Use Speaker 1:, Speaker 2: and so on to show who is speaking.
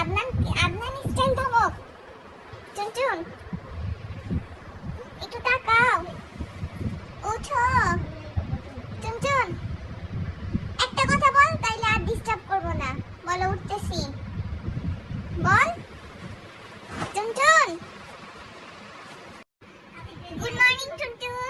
Speaker 1: Adnan Adnan stand টুনটুন একটু তাকাও। ওঠো। টুনটুন একটা কথা বল, তাইলে আর ডিস্টার্ব করব না। বলো, উঠতেছি। বল। টুনটুন
Speaker 2: গুড মর্নিং
Speaker 1: টুনটুন